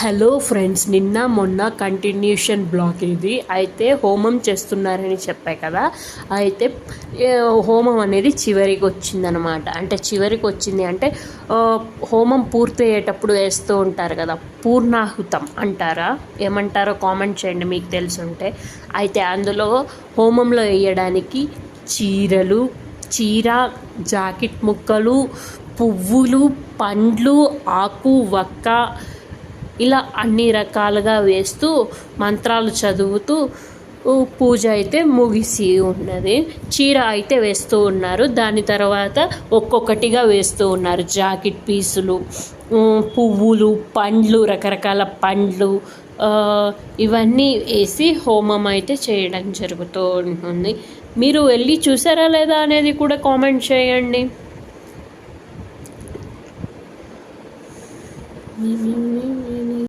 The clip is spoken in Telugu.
హలో ఫ్రెండ్స్ నిన్న మొన్న కంటిన్యూషన్ బ్లాగ్ ఇది. అయితే హోమం చేస్తున్నారని చెప్పా కదా. అయితే హోమం అనేది చివరికి వచ్చిందనమాట అంటే చివరికి వచ్చింది అంటే హోమం పూర్తి అయ్యేటప్పుడు వేస్తూ ఉంటారు కదా పూర్ణాహుతం అంటారా? ఏమంటారో కామెంట్ చేయండి మీకు తెలుసుంటే. అయితే అందులో హోమంలో వేయడానికి చీరలు చీర జాకెట్ ముక్కలు పువ్వులు పండ్లు ఆకు వక్క ఇలా అన్ని రకాలుగా వేస్తూ మంత్రాలు చదువుతూ పూజ అయితే ముగిసి ఉన్నది. చీర అయితే వేస్తూ ఉన్నారు. దాని తర్వాత ఒక్కొక్కటిగా వేస్తూ ఉన్నారు. జాకెట్ పీసులు పువ్వులు పండ్లు రకరకాల పండ్లు ఇవన్నీ వేసి హోమం అయితే చేయడం జరుగుతూ ఉంటుంది. మీరు వెళ్ళి చూసారా లేదా అనేది కూడా కామెంట్ చేయండి. Mm-hmm.